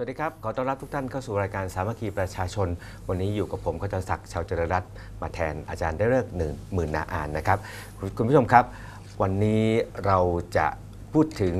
สวัสดีครับ ขอต้อนรับทุกท่านเข้าสู่รายการสามัคคีประชาชน วันนี้อยู่กับผมขจรศักดิ์ชาวเจริญรัตน์มาแทนอาจารย์ได้เลิกหนึ่งหมื่นนาอ่านนะครับ คุณคุณผู้ชมครับ วันนี้เราจะพูดถึง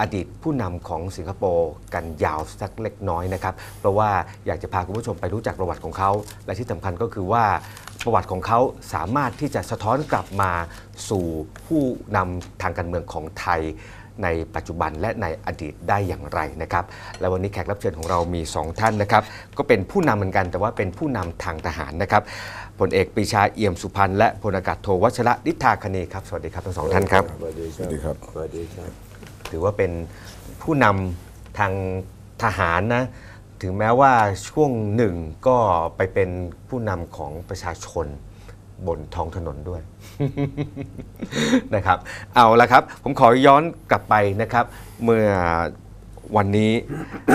อดีตผู้นำของสิงคโปร์กันยาวสักเล็กน้อยนะครับ เพราะว่าอยากจะพาคุณผู้ชมไปรู้จักประวัติของเขา และที่สำคัญก็คือว่าประวัติของเขาสามารถที่จะสะท้อนกลับมาสู่ผู้นำทางการเมืองของไทยในปัจจุบันและในอดีตได้อย่างไรนะครับ และวันนี้แขกรับเชิญของเรามี 2 ท่านนะครับ ก็เป็นผู้นำเหมือนกันแต่ว่าเป็นผู้นำทางทหารนะครับพลเอกปรีชาเอี่ยมสุพรรณและพลอากาศโทวัชระนิทาคณีครับสวัสดีครับทั้งสองท่านครับสวัสดีสวัสดีครับสวัสดีครับ ถือว่าเป็นผู้นำทางทหารนะถึงแม้ว่าช่วงหนึ่งก็ไปเป็นผู้นำของประชาชนบนท้องถนนด้วย นะครับ เอาละครับ ผมขอย้อนกลับไปนะครับ เมื่อวันนี้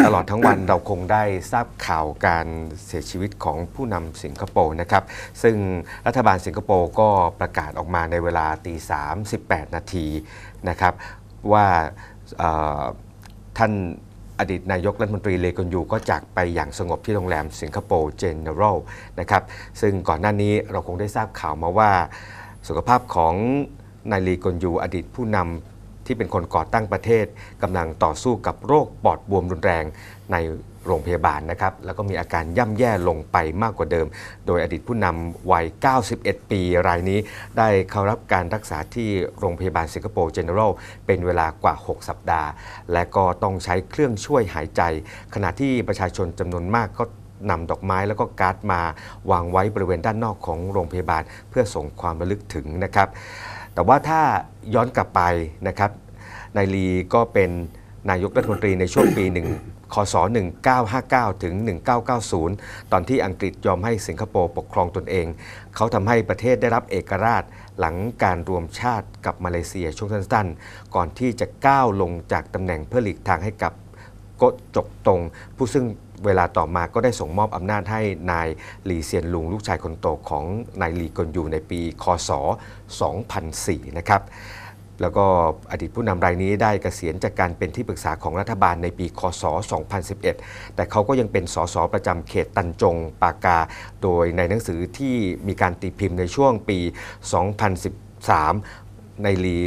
ตลอดทั้งวันเราคงได้ทราบข่าวการเสียชีวิตของผู้นำสิงคโปร์นะครับ ซึ่งรัฐบาลสิงคโปร์ก็ประกาศออกมาในเวลาตีสามสิบแปดนาทีนะครับว่า ท่านอดีตนายกรัฐมนตรีเลกอนยูก็จากไปอย่างสงบที่โรงแรมสิงคโปร์เจเนอรัลนะครับซึ่งก่อนหน้านี้เราคงได้ทราบข่าวมาว่า สุขภาพของนายลีกอนยูอดีตผู้นำที่เป็นคนก่อตั้งประเทศกำลังต่อสู้กับโรคปอดบวมรุนแรงใน โรงพยาบาลนะครับแล้วก็มีอาการย่ำแย่ลงไปมากกว่าเดิม โดยอดีตผู้นำวัย 91 ปีรายนี้ ได้เข้ารับการรักษาที่โรงพยาบาลสิงคโปร์เจเนอรัลเป็นเวลากว่า 6 สัปดาห์ และก็ต้องใช้เครื่องช่วยหายใจ ขณะที่ประชาชนจำนวนมากก็นำดอกไม้แล้วก็การ์ดมาวางไว้บริเวณด้านนอกของโรงพยาบาล เพื่อส่งความระลึกถึงนะครับ แต่ว่าถ้าย้อนกลับไปนะครับนายลีก็เป็นนายกรัฐมนตรีในช่วงปีหนึ่ง คศ 1959 ถึง 1990 ตอนที่อังกฤษยอมให้สิงคโปร์ปกครองตนเอง เขาทำให้ประเทศได้รับเอกราชหลังการรวมชาติกับมาเลเซียช่วงสั้นๆ ก่อนที่จะก้าวลงจากตำแหน่งเพื่อหลีกทางให้กับกะจกตงผู้ซึ่งเวลาต่อมาก็ได้ส่งมอบอำนาจให้นายหลีเซียนลุง ลูกชายคนโตของนายหลีกวนยูในปี คศ 2004 นะครับ แล้วก็อดีตผู้นำรายนี้ได้เกษียณจากการเป็นที่ปรึกษาของรัฐบาลในปีคศ 2011 แต่เขาก็ยังเป็นสสประจำเขตตันจงปากา โดยในหนังสือที่มีการตีพิมพ์ในช่วงปี 2013 ในลี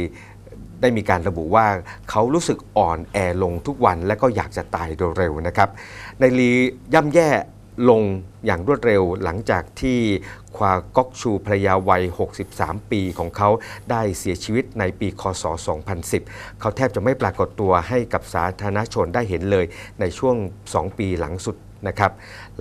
ได้มีการระบุว่าเขารู้สึกอ่อนแอลงทุกวันและก็อยากจะตายโดยเร็วนะครับ ในลีย่ำแย่ ลงอย่างรวดเร็วหลังจากที่ควาก๊อกชูภรรยาวัย 63 ปีของเขาได้เสียชีวิตในปีคศ 2010 เขาแทบจะไม่ปรากฏตัวให้กับสาธารณชนได้เห็นเลยในช่วง 2 ปีหลังสุดนะครับ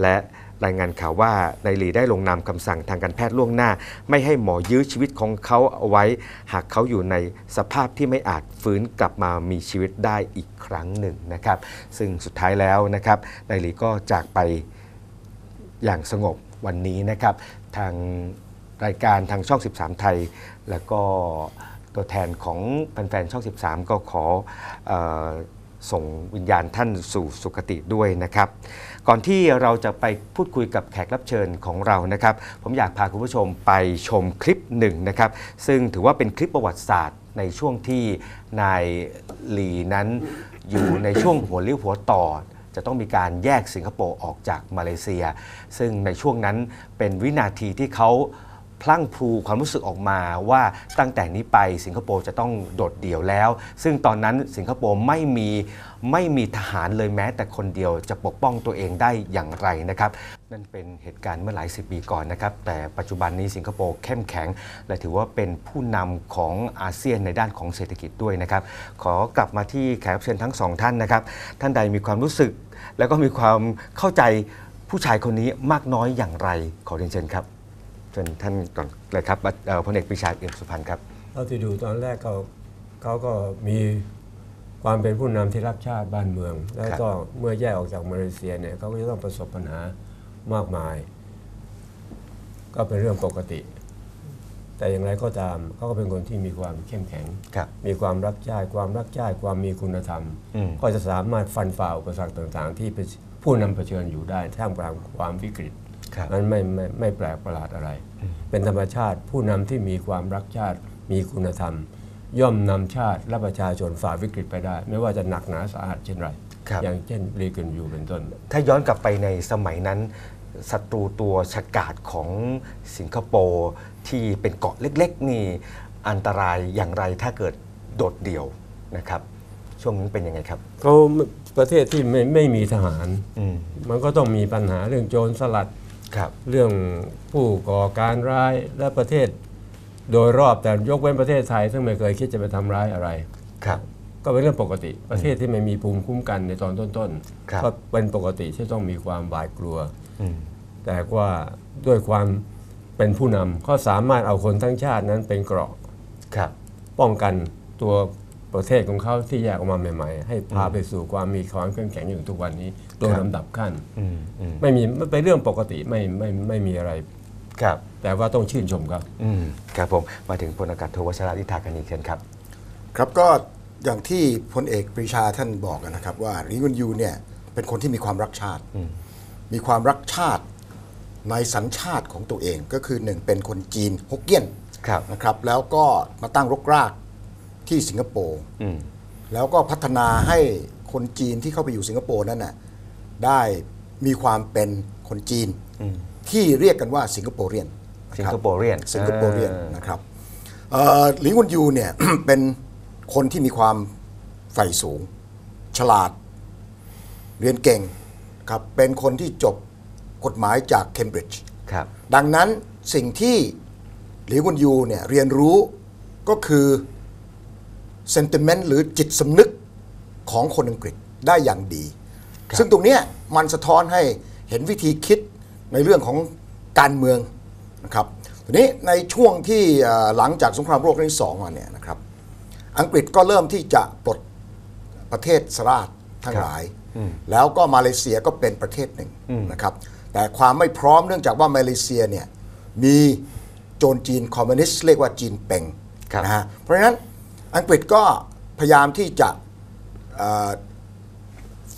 และรายงานข่าวว่านายหลีได้ลงนามคำสั่งทางการแพทย์ล่วงหน้า ไม่ให้หมอยื้อชีวิตของเขาเอาไว้ หากเขาอยู่ในสภาพที่ไม่อาจฟื้นกลับมามีชีวิตได้อีกครั้งหนึ่งนะครับ ซึ่งสุดท้ายแล้วนะครับนายหลีก็จากไป อย่างสงบวันนี้นะครับ ทางรายการทางช่อง 13 ไทย แล้วก็ตัวแทนของแฟนๆช่อง 13 ก็ขออส่งวิญญาณท่านสู่สุคติด้วยนะครับ ก่อนที่เราจะไปพูดคุยกับแขกรับเชิญของเรานะครับ ผมอยากพาคุณผู้ชมไปชมคลิปหนึ่งนะครับ ซึ่งถือว่าเป็นคลิปประวัติศาสตร์ในช่วงที่นายหลีนั้นอยู่ในช่วงหัวเลี้ยวหัวต่อ จะต้องมีการแยกสิงคโปร์ออกจากมาเลเซีย ซึ่งในช่วงนั้นเป็นวินาทีที่เขาพลั่งพลูความรู้สึกออกมาว่าตั้งแต่นี้ไปสิงคโปร์จะต้องโดดเดี่ยวแล้ว ซึ่งตอนนั้นสิงคโปร์ไม่มีไม่มีทหารเลยแม้แต่คนเดียวจะปกป้องตัวเองได้อย่างไรนะครับ นั่นเป็นเหตุการณ์เมื่อหลายสิบปีก่อนนะครับ แต่ปัจจุบันนี้สิงคโปร์เข้มแข็ง และถือว่าเป็นผู้นำของอาเซียนในด้านของเศรษฐกิจด้วยนะครับ ขอกลับมาที่แขกรับเชิญทั้งสองท่านนะครับ ท่านใดมีความรู้สึก แล้วก็มีความเข้าใจผู้ชายคนนี้มากน้อยอย่างไร ขอเรียนเชิญครับเชิญท่านก่อนเลยครับเอ่อพลเอกปรีชาเอี่ยมสุพรรณครับเท่าที่ดูตอนแรกเขาเขาก็มีความเป็นผู้นำที่รักชาติบ้านเมือง แล้วก็เมื่อแยกออกจากมาเลเซียเนี่ยเขาก็จะต้องประสบปัญหา มากมาย ก็เป็นเรื่องปกติ แต่อย่างไรก็ตามเขาก็เป็นคนที่มีความเข้มแข็ง ครับ มีความรักชาติความรักชาติความมีคุณธรรม อืม ก็จะสามารถฟันฝ่าอุปสรรคต่างๆ ที่เป็นผู้นำเผชิญอยู่ได้ท่ามกลางความวิกฤต ครับมันไม่ไม่ไม่แปลกประหลาดอะไร เป็นธรรมชาติผู้นำที่มีความรักชาติ มีคุณธรรม ย่อมนำชาติและประชาชนฝ่าวิกฤตไปได้ ไม่ว่าจะหนักหนาสาหัสเช่นไร ครับ อย่างเช่นลีกันยูเป็นต้น ถ้าย้อนกลับไปในสมัยนั้น ศัตรูตัวฉกาจของสิงคโปร์ที่เป็นเกาะเล็กๆ นี่อันตรายอย่างไรถ้าเกิดโดดเดี่ยวนะครับ ช่วงนี้เป็นยังไงครับเขาประเทศที่ไม่ไม่มีทหารอืมมันก็ต้องมีปัญหาเรื่องโจรสลัดครับเรื่องผู้ก่อการร้ายและประเทศ โดยรอบแต่ยกเว้นประเทศไทย ซึ่งไม่เคยคิดจะไปทำร้ายอะไรครับ ก็เป็นเรื่องปกติ ประเทศที่ไม่มีภูมิคุ้มกันในตอนต้นครับๆก็เป็นปกติที่ต้องมีความหวาดกลัวอืมแต่ว่าด้วยความเป็นผู้นำเขาสามารถเอาคนทั้งชาตินั้นเป็นเกราะครับป้องกันตัวประเทศของเขาที่แยกออกมาใหม่ ๆ ให้พาไปสู่ความมีความเข้มแข็งอยู่ทุกวันนี้โดยครับลำดับขั้นอืมอืมไม่มีไม่เป็นเรื่องปกติไม่ไม่ไม่มีอะไรครับแต่ว่าต้องชื่นชมครับอืมครับผมมาถึงพลอากาศโทวชราลิธาคณีเชิญครับ ครับก็ อย่างที่พลเอกปรีชาท่านบอกนะครับว่าลีกุนยูเนี่ยเป็นคนที่มีความรักชาติ มีความรักชาติในสัญชาติของตัวเองก็คือหนึ่งเป็นคนจีนฮกเกี้ยนครับนะครับแล้วก็มาตั้งรกรากที่สิงคโปร์อืมแล้วก็พัฒนาให้คนจีนที่เข้าไปอยู่สิงคโปร์นั้นน่ะได้มีความเป็นคนจีนที่เรียกกันว่าสิงคโปรเรียนนะสิงครับคโปร์เรียนสิงคโปร์เรียนอ่านนะครับเอ่อหลิงวุนยูเนี่ยเป็น คนที่มีความใฝ่สูง ฉลาด เรียนเก่งครับเป็นคนที่จบกฎหมายจากเคมบริดจ์ครับดังนั้นสิ่งที่หลิวกุนยูเนี่ยเรียนรู้ก็คือเซนติเมนต์หรือจิตสำนึกของคนอังกฤษได้อย่างดี ซึ่งตรงเนี้ยมันสะท้อนให้เห็นวิธีคิดในเรื่องของการเมืองนะครับทีนี้ในช่วงที่เอ่อหลังจากสงครามโลกครั้งที่สองมาเนี่ยนะครับ อังกฤษก็เริ่มที่จะปลดประเทศสราชทั้งหลาย แล้วก็มาเลเซียก็เป็นประเทศหนึ่งนะครับ แต่ความไม่พร้อมเนื่องจากว่ามาเลเซียเนี่ยมีโจรจีนคอมมิวนิสต์เรียกว่าจีนเป่งครับนะฮะเพราะฉะนั้นอังกฤษก็พยายามที่จะเอ่อ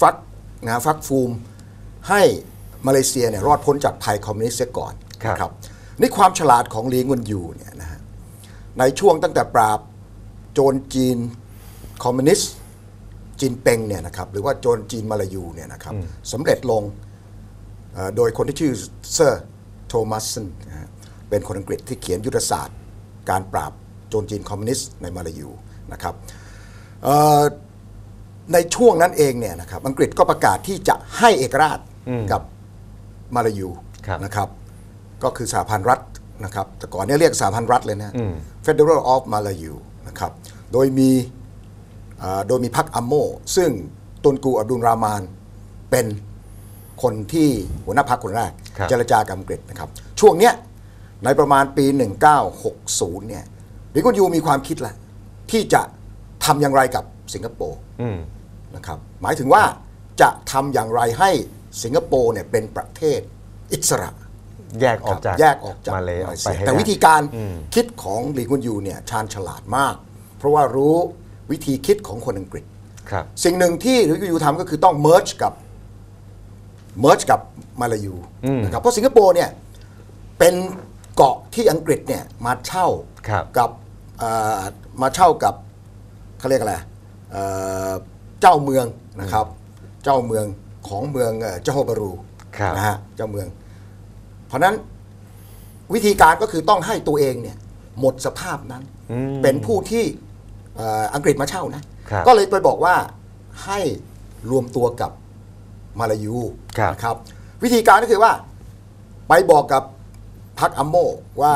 ฟักนะฟักฟูมให้มาเลเซียเนี่ยรอดพ้นจากภัยคอมมิวนิสต์เสียก่อนครับนะครับนี่ความฉลาดของลีงวนยูเนี่ยนะฮะในช่วงตั้งแต่ปราบ โจรจีนคอมมิวนิสต์จีนเปงเนี่ยนะครับหรือว่าโจรจีนมาลายูเนี่ยนะครับสำเร็จลงเอ่อโดยคนที่ชื่อเซอร์โทมัสสันนะฮะเป็นคนอังกฤษที่เขียนยุทธศาสตร์ การปราบโจรจีนคอมมิวนิสต์ในมาลายูนะครับเอ่อในช่วงนั้นเองเนี่ยนะครับอังกฤษก็ประกาศที่จะให้เอกราชกับมาลายูครับนะครับก็คือสหพันธ์รัฐนะครับแต่ก่อนเนี่ยเรียกสหพันธ์รัฐเลยนะ Federal of Malayu นะครับ โดยมีเอ่อโดยมีพรรคอัมโม ซึ่งตุนกูอับดุลรามานเป็นคนที่หัวหน้าพรรคคนแรกครับเจรจากับอังกฤษนะครับ ช่วงเนี้ยในประมาณปี 1960 เนี่ยลิกุนยูมีความคิดแหละที่จะทำอย่างไรกับสิงคโปร์อืมนะครับหมายถึงว่าจะทำอย่างไรให้สิงคโปร์เนี่ยเป็นประเทศอิสระ แยกออกจากแยกออกจากมาเลยออกไปให้แต่ได้วิธีการคิดของหลีกุนยูเนี่ยชาญฉลาดมาก เพราะว่ารู้วิธีคิดของคนอังกฤษครับสิ่งหนึ่งที่หลีกุนยูทำก็คือต้อง merge กับ merge กับมาลายูนะครับเพราะสิงคโปร์เนี่ยเป็นเกาะที่อังกฤษเนี่ยมาเช่าครับกับเอ่อมาเช่ากับเขาเรียกอะไรเอ่อเจ้าเมืองนะครับ เจ้าเมืองของเมืองเอ่อเจ้าโฮบารูครับนะฮะเจ้าเมือง เพราะฉะนั้นวิธีการก็คือต้องให้ตัวเองเนี่ยหมดสภาพนั้นเป็นผู้ที่เอ่ออังกฤษมาเช่านะ ครับก็เลยไปบอกว่าให้รวมตัวกับมาลายูครับ นะครับ วิธีการก็คือว่าไปบอกกับพรรคอัมโมว่า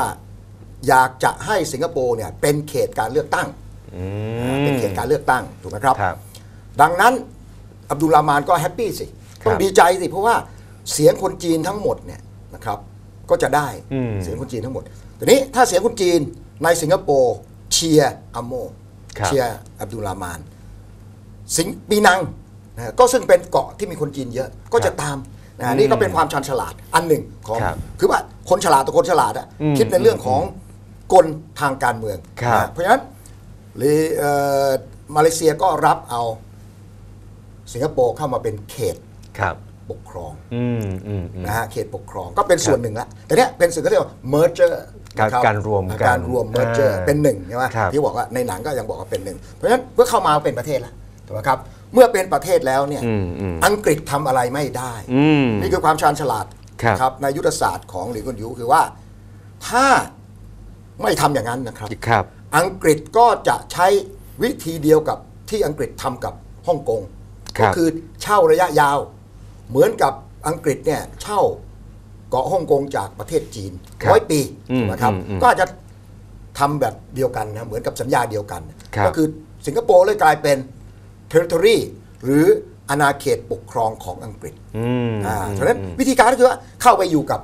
อยากจะให้สิงคโปร์เนี่ยเป็นเขตการเลือกตั้ง อืมเป็นเขตการเลือกตั้งถูกไหมครับ ครับ ดังนั้นอับดุลรามานก็แฮปปี้สิครับต้องดีใจสิ เพราะว่าเสียงคนจีนทั้งหมดเนี่ย นะครับก็จะได้อืมเสียงคนจีนทั้งหมดทีนี้ถ้าเสียงคนจีนในสิงคโปร์เชียร์อัมโมครับเชียร์อับดุลรามาน สิงปีนังนะก็ซึ่งเป็นเกาะที่มีคนจีนเยอะก็จะตามนะนี่ก็เป็นความชันฉลาดอันหนึ่งของครับคือว่าคนฉลาดต่อคนฉลาดอะอืมคิดในเรื่องของกลทางการเมืองครับนะเพราะฉะนั้นเลเอ่อมาเลเซียก็รับเอาสิงคโปร์เข้ามาเป็นเขตครับ ปกครองอืมอืมอืมนะฮะเขตปกครองก็เป็นส่วนหนึ่งละแต่เนี้ยเป็นสิ่งที่เรียกว่า merger การนะคบการรวมกันการรวม merger อ่าเป็นหนึ่งใช่ไหมครับที่บอกว่าในหนังก็ยังบอกว่าเป็นหนึ่งเพราะฉะนั้นเพื่อเข้ามาเป็นประเทศละถูกไหมครับเมื่อเป็นประเทศแล้วเนี่ยอืมอืมอังกฤษทำอะไรไม่ได้อืมนี่คือความชาญฉลาดครับครับในยุทธศาสตร์ของหลีกวนยูคือว่าถ้าไม่ทำอย่างนั้นนะครับครับอังกฤษก็จะใช้วิธีเดียวกับที่อังกฤษทำกับฮ่องกงครัก็บคือเช่าระยะยาว เหมือนกับอังกฤษเนี่ยเช่าเกาะฮ่องกงจากประเทศจีนครับร้อยปีอืมนะครับอืมอืมก็อาจจะทำแบบเดียวกันนะเหมือนกับสัญญาเดียวกันครับก็คือสิงคโปร์เลยกลายเป็น territory หรืออาณาเขตปกครองของอังกฤษอืมอ่าฉะนั้นวิธีการก็คือว่าเข้าไปอยู่กับ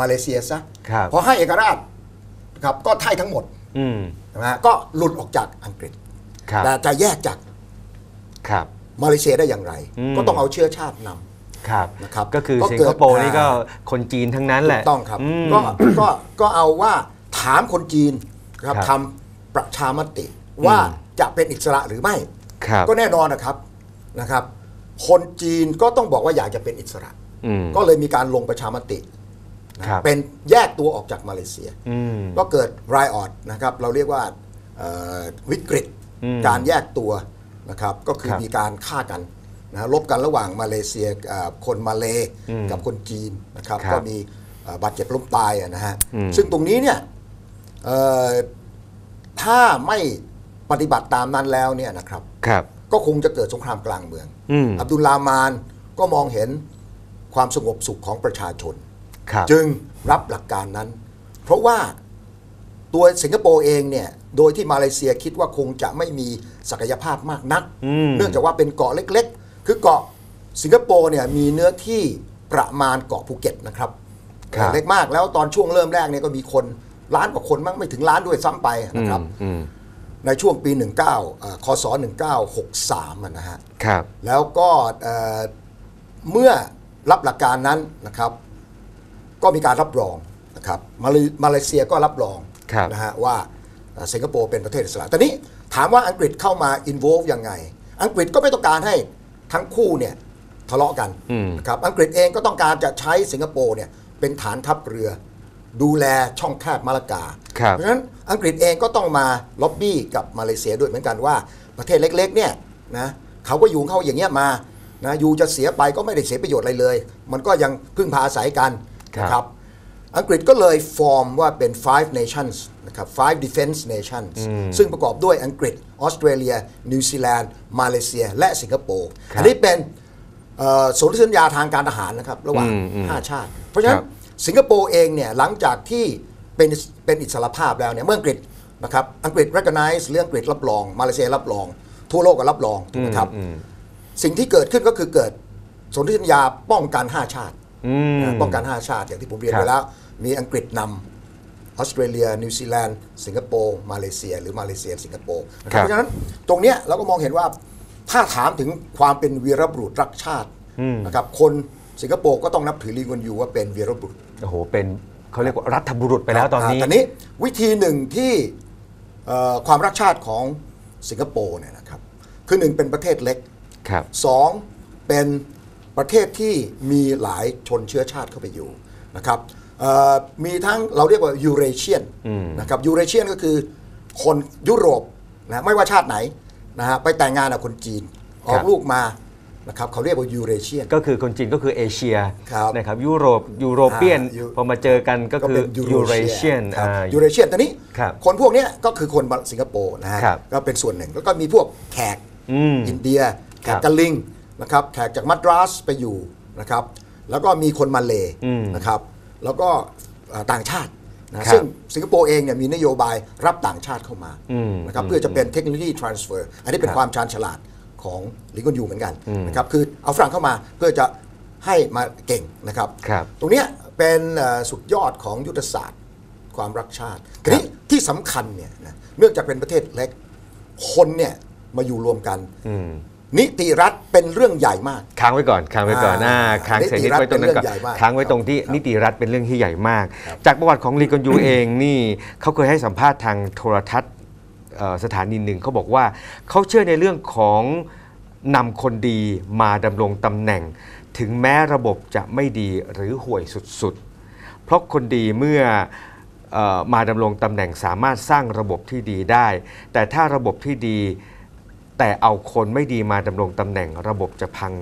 มาเลเซียซะครับพอให้เอกราชนะครับก็ไทยทั้งหมดอืมนะฮะก็หลุดออกจากอังกฤษครับแต่จะแยกจากครับมาเลเซียได้อย่างไรอืมก็ต้องเอาเชื้อชาตินำ ครับนะครับก็คือก็สิงเกิดคโปร์นี่ก็อ่าคนจีนทั้งนั้นแหละถูกต้องครับมก็ก็ก็เอาว่าถามคนจีนนะครับครับทำประชามติว่าจะเป็นอิสระหรือไม่ครับก็แน่นอนนะครับนะครับ คนจีนก็ต้องบอกว่าอยากจะเป็นอิสระอืมก็เลยมีการลงประชามตินะครับเป็นแยกตัวออกจากมาเลเซียอืมก็เกิดรายออดนะครับ เราเรียกว่าเอ่อวิกฤตอืมการแยกตัวนะครับ ก็คือครับมีการฆ่ากัน นะลบกันระหว่างมาเลเซียเอ่อคนมาเลอืมกับคนจีนนะครับครับก็มีเอ่อบาดเจ็บล้มตายอะนะฮะอืมซึ่งตรงนี้เนี่ยเอ่อถ้าไม่ปฏิบัติตามนั้นแล้วเนี่ยนะครับครับ ก็คงจะเกิดสงครามกลางเมืองอืมอับดุลลามานก็มองเห็นความสงบสุขของประชาชนครับจึงรับหลักการนั้น เพราะว่าตัวสิงคโปร์เองเนี่ยโดยที่มาเลเซียคิดว่าคงจะไม่มีศักยภาพมากนักอืมเนื่องจากว่าเป็นเกาะเล็กๆ คือเกาะสิงคโปร์เนี่ยมีเนื้อที่ประมาณเกาะภูเก็ตนะครับครับ เล็กมากแล้วตอนช่วงเริ่มแรกเนี่ยก็มีคนล้านกว่าคนมั้งไม่ถึงล้านด้วยซ้ำไปอืนะมครับ อืมในช่วงปี 19เอ่อคศ 1963อะนะฮะ ครับแล้วแล้วก็เอ่อเมื่อรับหลักการนั้นนะครับ ก็มีการรับรองนะครับมาเลมาเลเซียก็รับรองครับนะฮะว่าเอ่อสิงคโปร์เป็นประเทศอิสระตอนนี้ถามว่าอังกฤษเข้ามา involve ยังไง อังกฤษก็ไม่ต้องการให้ ทั้งคู่เนี่ยทะเลาะกันอืมนะครับอังกฤษเองก็ต้องการจะใช้สิงคโปร์เนี่ยเป็นฐานทัพเรือ ดูแลช่องแคบมาลากาครับเพราะฉะนั้นอังกฤษเองก็ต้องมาล็อบบี้กับมาเลเซียด้วยเหมือนกันว่าประเทศเล็กๆเนี่ยนะเขาก็อยู่ของเขาอย่างเงี้ยมานะอยู่จะเสียไปก็ไม่ได้เสียประโยชน์อะไรเลย มันก็ยังพึ่งพาอาศัยกันครับนะครับ อังกฤษก็เลยฟอร์มว่าเป็น five nations นะครับ five defense nations ซึ่งประกอบด้วยอังกฤษออสเตรเลีย นิวซีแลนด์ มาเลเซีย และสิงคโปร์ครับอันนี้เป็นเอ่อสนธิสัญญาทางการทหารนะครับ ระหว่างอืมอืม5ชาติ เพราะฉะนั้คนรับสิงคโปร์เองเนี่ยหลังจากที่เป็นเป็นอิสรภาพแล้วเนี่ยเมื่ออังกฤษนะครับอังกฤษ recognize เรื่องอังกฤษรับรอง มาเลเซียรับรอง ทั่วโลกก็รับรองถูกไหมครับอืมสิ่งที่เกิดขึ้นก็คือเกิดสนธิสัญญาป้องกัน 5 ชาติอืม นะป้องกัน 5 ชาติอย่างที่ผมเรียนครับไปแล้ว มีอังกฤษนำออสเตรเลีย นิวซีแลนด์ สิงคโปร์ มาเลเซีย หรือมาเลเซีย สิงคโปร์นะคครัรับบเพราะฉะนั้นตรงเนี้ยเราก็มองเห็นว่าถ้าถามถึงความเป็นวีรบุรุษรักชาตินะครับคนสิงคโปร์ก็ต้องนับถือลีกวนยูว่าเป็นวีรบุรุษโอ้โหเป็นเขาเรียกว่ารัฐบุรุษไปแล้วตอนนี้าตอนนี้วิธีหนึ่งที่เอ่อความรักชาติของสิงคโปร์เนี่ยนะครับคือหนึ่งเป็นประเทศเล็กครับสองเป็น ประเทศที่มีหลายชนเชื้อชาติเข้าไปอยู่นะครับเอ่อมีทั้งเราเรียกว่ายูเรเชียนนะครับยูเรเชียนก็คือคนยุโรปนะไม่ว่าชาติไหนนะฮะไปแต่งงานกับคนจีนออกลูกมานะครับเขาเรียกว่ายูเรเชียนก็คือคนจีนก็คือเอเชียครับนะครับยุโรปยูโรเปียนอ่ายูพอมาเจอกันก็คือยูเรเชียนครับอ่ายูเรเชียนตอนนี้ครับคนพวกเนี้ยก็คือคนสิงคโปร์นะฮะครับก็เป็นส่วนหนึ่งแล้วก็มีพวกแขกอืมอินเดียแขครักบกะลิง นะครับแขกจากมัดรัสไปอยู่นะครับ แล้วก็มีคนมาเลอืมนะครับแล้วก็เอ่อต่างชาตินะครับซึ่งสิงคโปร์เองเนี่ยมีนโยบายรับต่างชาติเข้ามาอืมนะครับเพื่อจะเป็นเทคโนโลยี transfer อันนี้เป็คนรับความชาญฉลาดของลิงกอนยูเหมือนกันนะครับคือเอาฝรั่งเข้ามาเพื่อจะให้มาเก่งนะครับครับตรงเนี้ยเป็นเอ่อสุดยอดของยุทธศาสตร์ความรักชาติทีนี้ที่สำคัญเนี่ยนะเนื่องจากเป็นประเทศเล็กคนเนี่ยมาอยู่รวมกันอืม นิติรัฐเป็นเรื่องใหญ่มาก ค้างไว้ก่อนค้างไว้ก่อนอ่าอ่าค้างเสร็จนิตินิดรัฐไว้ตรงนั้นก่อนเป็นเรื่องใหญ่มากค้างไว้ตรงที่ครับนิติรัฐเป็นเรื่องที่ใหญ่มากครับจากประวัติของลีกอนยูเองนี่เขาเคยให้สัมภาษณ์ทางโทรทัศน์เอ่อสถานีหนึ่งเขาบอกว่าเขาเชื่อในเรื่องของนำคนดีมาดำรงตำแหน่ง ถึงแม้ระบบจะไม่ดีหรือห่วยสุดๆ เพราะคนดีเมื่อเออมาดำรงตำแหน่งสามารถสร้างระบบที่ดีได้ แต่ถ้าระบบที่ดี แต่เอาคนไม่ดีมาดำรงตำแหน่งระบบจะพัง